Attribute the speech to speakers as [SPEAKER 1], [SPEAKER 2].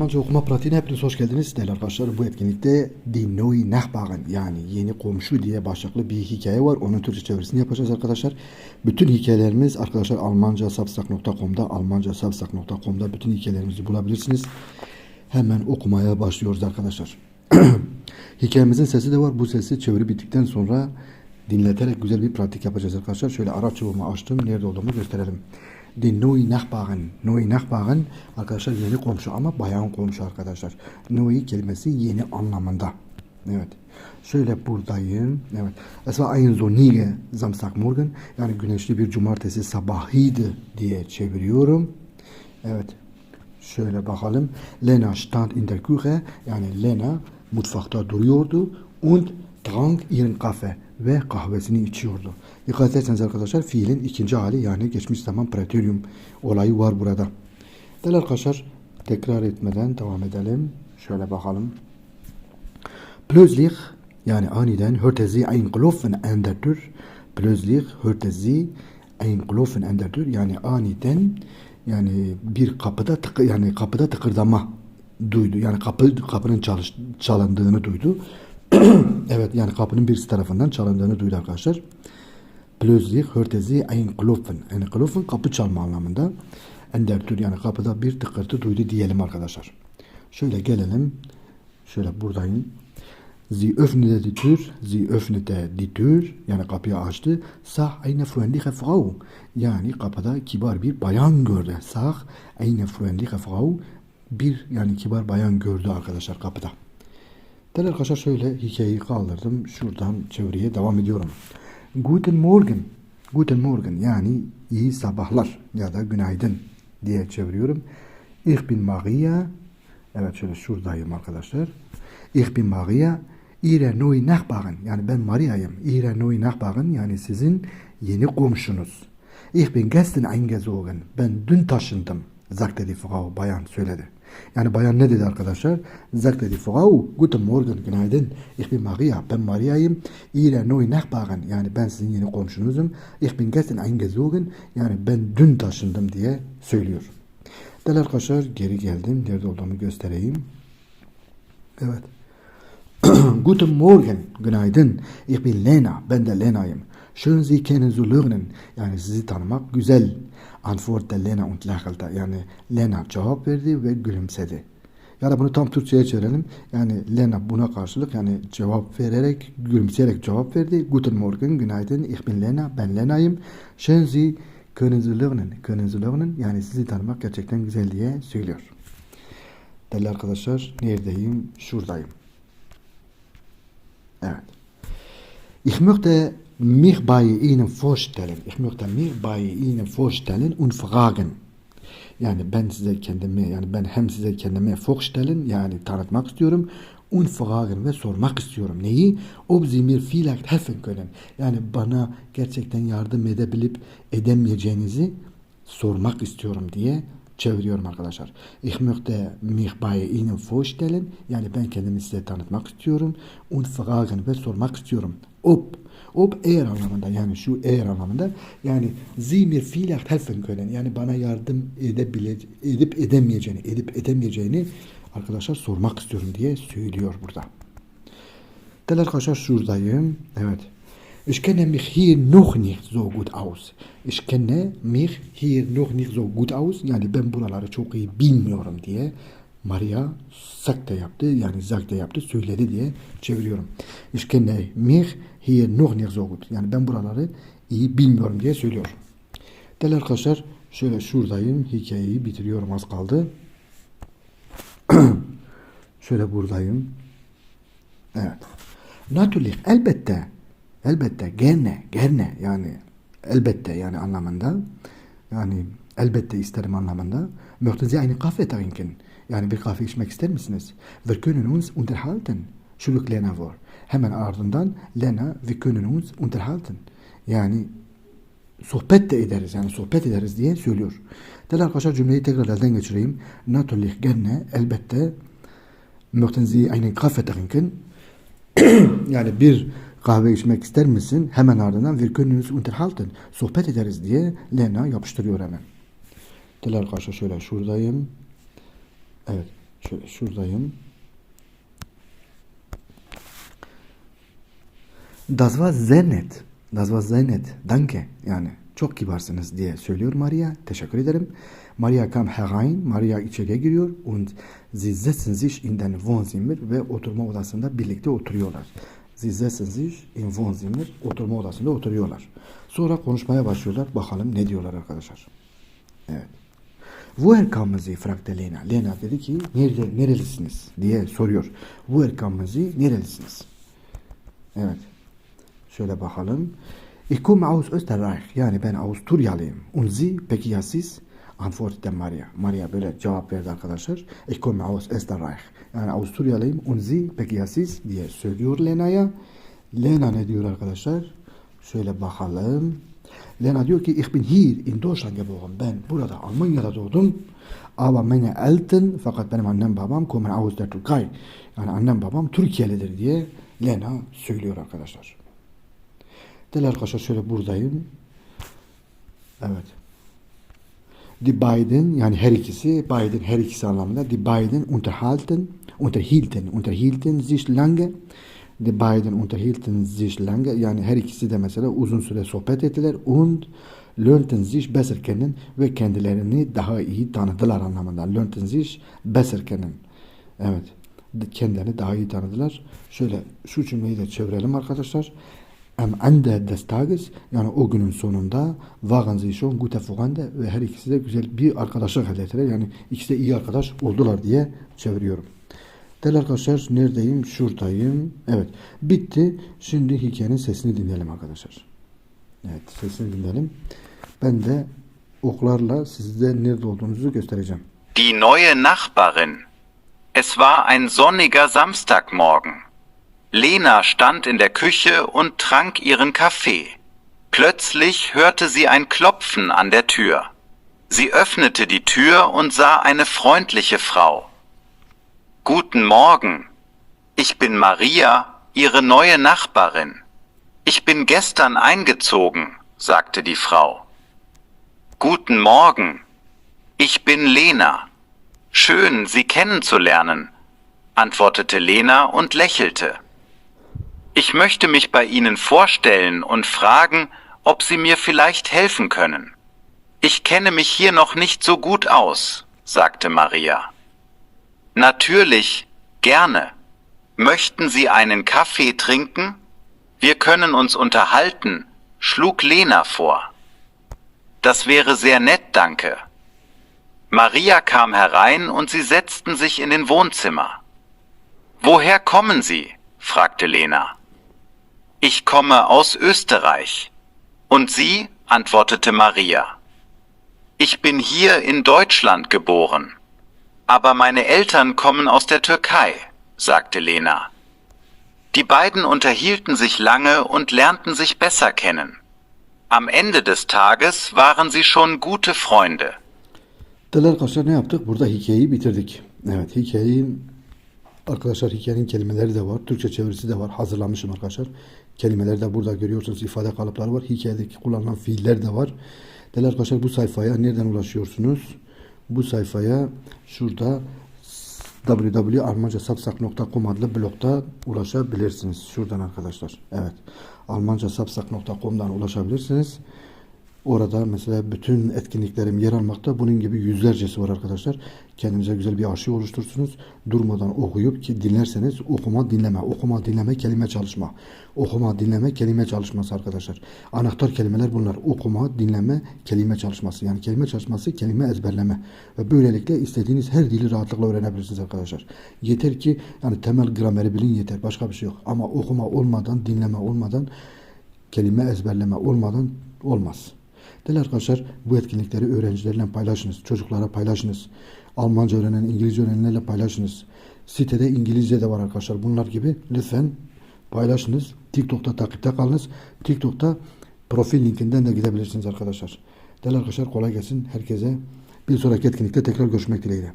[SPEAKER 1] Almanca okuma pratiğine hepiniz hoş geldiniz değerli arkadaşlar. Bu etkinlikte Die Neue Nachbarn yani yeni komşu diye başlıklı bir hikaye var. Onun Türkçe çevirisini yapacağız arkadaşlar. Bütün hikayelerimiz arkadaşlar Almanca Substack.com'da Almanca Substack.com'da bütün hikayelerimizi bulabilirsiniz. Hemen okumaya başlıyoruz arkadaşlar. Hikayemizin sesi de var. Bu sesi çeviri bittikten sonra dinleterek güzel bir pratik yapacağız arkadaşlar. Şöyle Arap çubuğumu açtım. Nerede olduğumu gösterelim. Die neue Nachbarin. Neue Nachbarin arkadaşlar yeni komşu ama bayan komşu arkadaşlar. Neue kelimesi yeni anlamında. Evet. Şöyle buradayım. Evet. Es war ein sonnige Samstagmorgen. Yani güneşli bir cumartesi sabahıydı diye çeviriyorum. Evet. Şöyle bakalım. Lena stand in der Küche. Yani Lena mutfakta duruyordu. Und trank ihren Kaffee ve kahvesini içiyordu. Dikkat ederseniz arkadaşlar fiilin ikinci hali yani geçmiş zaman preterium olayı var burada. Değerli arkadaşlar tekrar etmeden devam edelim. Şöyle bakalım. Plötzlich yani aniden hörte sie ein Klopfen an der Tür. Plötzlich hörte. Yani aniden yani bir kapıda tıkı, yani kapıda tıkırdama duydu. Yani kapı kapının çalış, çalındığını duydu. evet yani kapının birisi tarafından çalındığını duydu arkadaşlar. Plötzlich hörte sie ein Klopfen. Yani Klopfen kapı çalma anlamında. Ender tür yani kapıda bir tıkırtı duydu diyelim arkadaşlar. Şöyle gelelim. Şöyle buradayım. Sie öffnete die Tür, sie öffnete die Tür, yani kapıyı açtı. Sah eine freundliche Frau, yani kapıda kibar bir bayan gördü. Sah eine freundliche Frau, bir yani kibar bayan gördü arkadaşlar kapıda. Değerli arkadaşlar şöyle hikayeyi kaldırdım. Şuradan çeviriye devam ediyorum. Guten Morgen, Guten Morgen yani iyi sabahlar ya da günaydın diye çeviriyorum. Ich bin Maria. Evet şöyle şuradayım arkadaşlar. Ich bin Maria. Ihre neue Nachbarin. Yani ben Maria'yım. Ihre neue Nachbarin yani sizin yeni komşunuz. Ich bin gestern eingezogen. Ben dün taşındım. Sagte die Frau. Bayan söyledi. Yani bayan ne dedi arkadaşlar? Sagte die Frau. Guten Morgen. Günaydın. Ich bin Maria. Ben Maria'yım. Ihre neue Nachbarin. Yani ben sizin yeni komşunuzum. Ich bin gestern eingezogen. Yani ben dün taşındım diye söylüyor. Değerli arkadaşlar geri geldim. Nerede olduğumu göstereyim. Evet. Guten Morgen, günaydın. Ich bin Lena, ben de Lena'yım. Schön Sie kennen zu lernen. Yani sizi tanımak güzel. Antwortete Lena und lachelte. Yani Lena cevap verdi ve gülümsedi. Ya da bunu tam Türkçe'ye çevirelim. Yani Lena buna karşılık yani cevap vererek, gülümseyerek cevap verdi. Guten Morgen, günaydın. Ich bin Lena, ben Lena'yım. Schön Sie können Sie lernen. Können Sie lernen. Yani sizi tanımak gerçekten güzel diye söylüyor. Değerli arkadaşlar, neredeyim? Şuradayım. Evet. Ich möchte mich bei Ihnen vorstellen. Ich möchte mich bei Ihnen vorstellen und fragen. Yani ben size kendimi yani ben hem size kendime vorstellen yani tanıtmak istiyorum und fragen ve sormak istiyorum. Neyi? Ob Sie mir vielleicht helfen können. Yani bana gerçekten yardım edebilip edemeyeceğinizi sormak istiyorum diye çeviriyorum arkadaşlar. Ich möchte mich bei Ihnen. Yani ben kendimi size tanıtmak istiyorum. Und fragen ve sormak istiyorum. Ob ob eğer anlamında yani şu eğer anlamında yani Sie mir vielleicht helfen können. Yani bana yardım edebile, edip edemeyeceğini, edip edemeyeceğini arkadaşlar sormak istiyorum diye söylüyor burada. Değerli arkadaşlar şuradayım. Evet. Ich kenne mich hier noch nicht so gut aus. Ich kenne mich hier noch nicht so gut aus. Yani ben buraları çok iyi bilmiyorum diye Maria sakte yaptı. Yani zakte yaptı. Söyledi diye çeviriyorum. Ich kenne mich hier noch nicht so gut. Yani ben buraları iyi bilmiyorum diye söylüyor. Değerli arkadaşlar şöyle şuradayım. Hikayeyi bitiriyorum az kaldı. şöyle buradayım. Evet. Natürlich elbette elbette gerne gerne yani elbette yani anlamında yani elbette isterim anlamında möchten Sie eine Kaffee trinken yani bir kahve içmek ister misiniz? Wir können uns unterhalten. Şuluk Lena var. Hemen ardından Lena wir können uns unterhalten. Yani sohbet de ederiz yani sohbet ederiz diye söylüyor. Değerli arkadaşlar cümleyi tekrar elden geçireyim. Natürlich gerne elbette möchten Sie einen Kaffee trinken yani bir kahve içmek ister misin? Hemen ardından wir können uns unterhalten. Sohbet ederiz diye Lena yapıştırıyor hemen. Değerli arkadaşlar şöyle şuradayım. Evet. Şöyle şuradayım. Das war sehr nett. Das war sehr nett. Danke. Yani çok kibarsınız diye söylüyor Maria. Teşekkür ederim. Maria kam herein. Maria içeriye giriyor und sie setzen sich in den Wohnzimmer ve oturma odasında birlikte oturuyorlar. Sie setzen sich in Wohnzimmer. Oturma odasında oturuyorlar. Sonra konuşmaya başlıyorlar. Bakalım ne diyorlar arkadaşlar. Evet. Woher kommen Sie? fragte Lena. Lena dedi ki nerede, nerelisiniz diye soruyor. Woher kommen Sie? Nerelisiniz? Evet. Şöyle bakalım. Ich komme aus Österreich. Yani ben Avusturyalıyım. Und Sie? Peki ya siz? Antwortete Maria. Maria böyle cevap verdi arkadaşlar. Ich komme aus Österreich. Yani Avusturyalıyım. Und Sie? Peki ya siz? diye söylüyor Lena'ya. Lena ne diyor arkadaşlar? Şöyle bakalım. Lena diyor ki ich bin hier in Deutschland geboren. Ben burada Almanya'da doğdum. Aber meine Eltern fakat benim annem babam kommen aus der Türkei. Yani annem babam Türkiye'lidir diye Lena söylüyor arkadaşlar. Değerli arkadaşlar şöyle buradayım. Evet. Die beiden yani her ikisi Biden her ikisi anlamında die beiden unterhalten unterhielten unterhielten sich lange. Die beiden unterhielten sich lange yani her ikisi de mesela uzun süre sohbet ettiler und lernten sich besser kennen ve kendilerini daha iyi tanıdılar anlamında. Lernten sich besser kennen. Evet kendilerini daha iyi tanıdılar. Şöyle şu cümleyi de çevirelim arkadaşlar Am Ende des Tages yani o günün sonunda waren sie schon gute Freunde ve her ikisi de güzel bir arkadaşlık elde ettiler. Yani ikisi de iyi arkadaş oldular diye çeviriyorum. Değerli arkadaşlar neredeyim? Şuradayım. Evet. Bitti. Şimdi hikayenin sesini dinleyelim arkadaşlar. Evet sesini dinleyelim. Ben de oklarla sizde nerede olduğunuzu göstereceğim.
[SPEAKER 2] Die neue Nachbarin. Es war ein sonniger Samstagmorgen. Lena stand in der Küche und trank ihren Kaffee. Plötzlich hörte sie ein Klopfen an der Tür. Sie öffnete die Tür und sah eine freundliche Frau. Guten Morgen. Ich bin Maria, Ihre neue Nachbarin. Ich bin gestern eingezogen, sagte die Frau. Guten Morgen. Ich bin Lena. Schön, Sie kennenzulernen, antwortete Lena und lächelte. Ich möchte mich bei Ihnen vorstellen und fragen, ob Sie mir vielleicht helfen können. Ich kenne mich hier noch nicht so gut aus, sagte Maria. Natürlich, gerne. Möchten Sie einen Kaffee trinken? Wir können uns unterhalten, schlug Lena vor. Das wäre sehr nett, danke. Maria kam herein und sie setzten sich in den Wohnzimmer. Woher kommen Sie? fragte Lena. Ich komme aus Österreich. Und Sie? antwortete Maria. Ich bin hier in Deutschland geboren. Aber meine Eltern kommen aus der Türkei, sagte Lena. Die beiden unterhielten sich lange und lernten sich besser kennen. Am Ende des Tages waren sie schon gute Freunde.
[SPEAKER 1] Arkadaşlar ne yaptık? Burada hikayeyi bitirdik. Evet hikayenin arkadaşlar hikayenin kelimeleri de var. Türkçe çevirisi de var. Hazırlamışım arkadaşlar. Kelimeleri de burada görüyorsunuz. ifade kalıpları var. Hikayedeki kullanılan fiiller de var. Değerli arkadaşlar bu sayfaya nereden ulaşıyorsunuz? Bu sayfaya şurada www.almancasapsak.com adlı blogda ulaşabilirsiniz. Şuradan arkadaşlar. Evet. almancasapsak.com'dan ulaşabilirsiniz. Orada mesela bütün etkinliklerim yer almakta. Bunun gibi yüzlercesi var arkadaşlar. Kendinize güzel bir arşiv oluşturursunuz. Durmadan okuyup ki dinlerseniz okuma dinleme. Okuma dinleme kelime çalışma. Okuma dinleme kelime çalışması arkadaşlar. Anahtar kelimeler bunlar. Okuma dinleme kelime çalışması. Yani kelime çalışması kelime ezberleme. Ve böylelikle istediğiniz her dili rahatlıkla öğrenebilirsiniz arkadaşlar. Yeter ki yani temel grameri bilin yeter. Başka bir şey yok. Ama okuma olmadan dinleme olmadan kelime ezberleme olmadan olmaz. Değerli arkadaşlar bu etkinlikleri öğrencilerle paylaşınız. Çocuklara paylaşınız. Almanca öğrenen, İngilizce öğrenenlerle paylaşınız. Sitede İngilizce de var arkadaşlar. Bunlar gibi lütfen paylaşınız. TikTok'ta takipte kalınız. TikTok'ta profil linkinden de gidebilirsiniz arkadaşlar. Değerli arkadaşlar kolay gelsin herkese. Bir sonraki etkinlikte tekrar görüşmek dileğiyle.